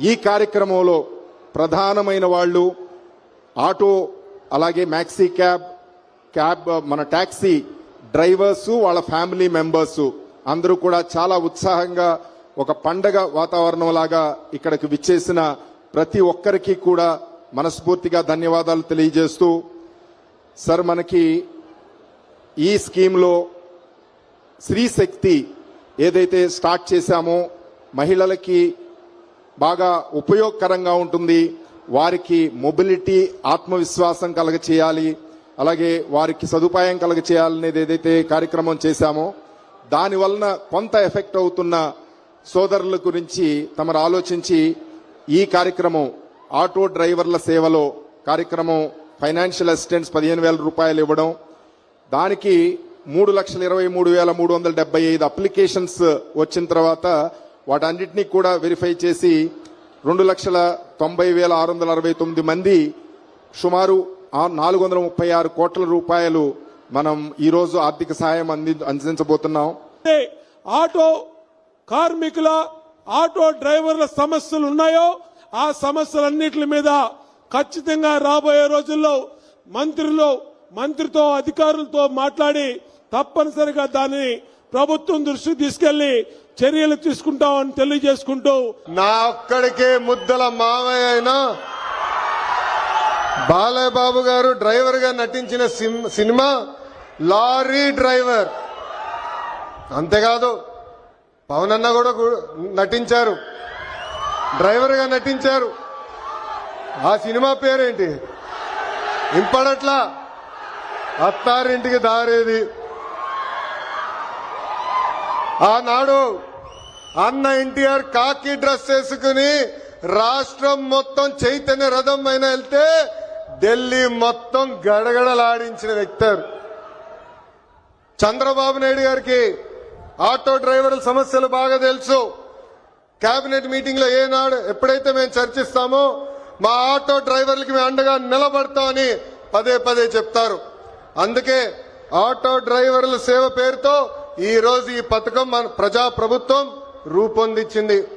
ఈ కార్యక్రమంలో ప్రధానమైన వాళ్ళు ఆటో అలాగే మ్యాక్సీ క్యాబ్ క్యాబ్ మన టాక్సీ డ్రైవర్స్ వాళ్ళ ఫ్యామిలీ మెంబర్స్ అందరూ కూడా చాలా ఉత్సాహంగా ఒక పండగ వాతావరణం లాగా ఇక్కడికి విచ్చేసిన ప్రతి ఒక్కరికి కూడా మనస్ఫూర్తిగా ధన్యవాదాలు తెలియజేస్తూ సార్ మనకి ఈ స్కీమ్లో స్త్రీ శక్తి ఏదైతే స్టార్ట్ చేశామో మహిళలకి బాగా ఉపయోగకరంగా ఉంటుంది. వారికి మొబిలిటీ ఆత్మవిశ్వాసం కలగ చేయాలి అలాగే వారికి సదుపాయం కలగ చేయాలనేది ఏదైతే కార్యక్రమం చేశామో దాని వలన కొంత ఎఫెక్ట్ అవుతున్న సోదరుల గురించి తమరు ఆలోచించి ఈ కార్యక్రమం ఆటో డ్రైవర్ల సేవలో కార్యక్రమం ఫైనాన్షియల్ అసిస్టెంట్స్ పదిహేను వేల రూపాయలు ఇవ్వడం దానికి మూడు లక్షల ఇరవై మూడు వేల మూడు వందల డెబ్బై ఐదు అప్లికేషన్స్ వచ్చిన తర్వాత వాటన్నిటినీ కూడా వెరిఫై చేసి రెండు లక్షల తొంభై వేల ఆరు వందల అరవై తొమ్మిది మంది సుమారు నాలుగు వందల ముప్పై ఆరు కోట్ల రూపాయలు మనం ఈరోజు ఆర్థిక సహాయం అంది అందించబోతున్నాం. ఆటో కార్మికుల ఆటో డ్రైవర్ల సమస్యలు ఉన్నాయో ఆ సమస్యలన్నిటి మీద ఖచ్చితంగా రాబోయే రోజుల్లో మంత్రులు మంత్రితో అధికారులతో మాట్లాడి తప్పనిసరిగా దాన్ని ప్రభుత్వం దృష్టికి తీసుకెళ్ళి చర్యలు తీసుకుంటామని తెలియజేసుకుంటూ నా ఒక్కడికే ముద్దల మావయ్య అయినా బాలయ్యబాబు గారు డ్రైవర్గా నటించిన సిమ్- సినిమా లారీ డ్రైవర్. అంతేకాదు పవన్ అన్న కూడా నటించారు. డ్రైవర్గా నటించారు. ఆ సినిమా పేరేంటి? ఇంపడట్లా. అత్తారింటికి దారేది. ఆనాడు అన్న ఎన్టీఆర్ కాకి డ్రెస్ వేసుకుని రాష్ట్రం మొత్తం చైతన్య రథం పైన వెళ్తే ఢిల్లీ మొత్తం గడగడలాడించిన వ్యక్తారు. చంద్రబాబు నాయుడు గారికి ఆటో డ్రైవర్ల సమస్యలు బాగా తెలుసు. కేబినెట్ మీటింగ్లో ఏనాడు ఎప్పుడైతే మేము చర్చిస్తామో మా ఆటో డ్రైవర్లకి మేము అండగా నిలబడతామని పదే పదే చెప్తారు. అందుకే ఆటో డ్రైవర్ల సేవ పేరుతో ఈరోజు ఈ పథకం మన ప్రజా ప్రభుత్వం రూపొందించింది.